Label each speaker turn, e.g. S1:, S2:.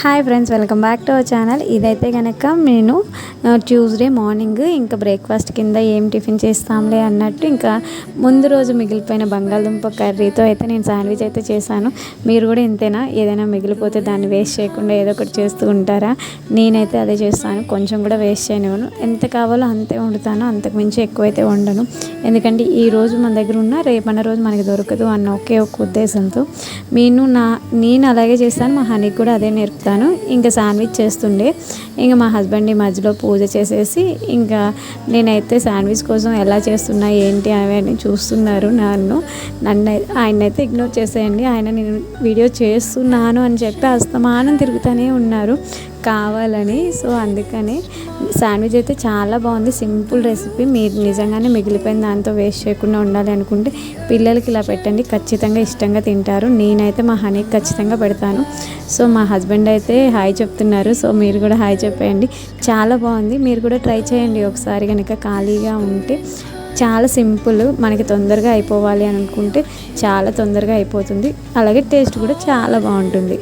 S1: Hi friends welcome back to our channel ఇదైతే కనుక నేను ట్యూస్డే మార్నింగ్ ఇంకా బ్రేక్ఫాస్ట్ కింద ఏం టిఫిన్ చేస్తాంలే అన్నట్టు ఇంకా ముందు రోజు మిగిలిపోయిన బంగాళదుంప కర్రీతో అయితే నేను శాండ్విచ్ అయితే చేశాను. మీరు కూడా ఇంతేనా? ఏదైనా మిగిలిపోతే దాన్ని వేస్ట్ చేయకుండా ఏదో ఒకటి చేస్తూ ఉంటారా? నేనైతే అదే చేస్తాను. కొంచెం కూడా వేస్ట్ చేయనివ్వను. ఎంత కావాలో అంతే వండుతాను. అంతకుమించి ఎక్కువైతే వండను. ఎందుకంటే ఈ రోజు మన దగ్గర ఉన్న రేపన్న రోజు మనకి దొరకదు అన్న ఒకే ఒక ఉద్దేశంతో. నేను నా నేను అలాగే చేస్తాను. మా హనీకి కూడా అదే నేర్పుతాను. ఇంకా శాండ్విచ్ చేస్తుండే. ఇంకా మా హస్బెండ్ ఈ మధ్యలో పూజ చేసేసి ఇంకా నేనైతే శాండ్విచ్ కోసం ఎలా చేస్తున్నా ఏంటి అవన్నీ చూస్తున్నారు నన్ను. నన్ను ఆయన అయితే ఇగ్నోర్ చేసేయండి. ఆయన నేను వీడియో చేస్తున్నాను అని చెప్పి అస్తమానం తిరుగుతూనే ఉన్నారు. కావాలని సో అందుకని శాండ్విచ్ అయితే చాలా బాగుంది. Simple recipe. మీరు నిజంగానే మిగిలిపోయిన దాంతో వేస్ట్ చేయకుండా ఉండాలి అనుకుంటే పిల్లలకి ఇలా పెట్టండి. ఖచ్చితంగా ఇష్టంగా తింటారు. నేనైతే మా హనీకి ఖచ్చితంగా పెడతాను. సో మా హస్బెండ్ అయితే హాయ్ చెప్తున్నారు. సో మీరు కూడా హాయ్ చెప్పేయండి. చాలా బాగుంది. మీరు కూడా ట్రై చేయండి ఒకసారి కనుక ఖాళీగా ఉంటే. చాలా సింపుల్. మనకి తొందరగా అయిపోవాలి అని అనుకుంటే చాలా తొందరగా అయిపోతుంది. అలాగే టేస్ట్ కూడా చాలా బాగుంటుంది.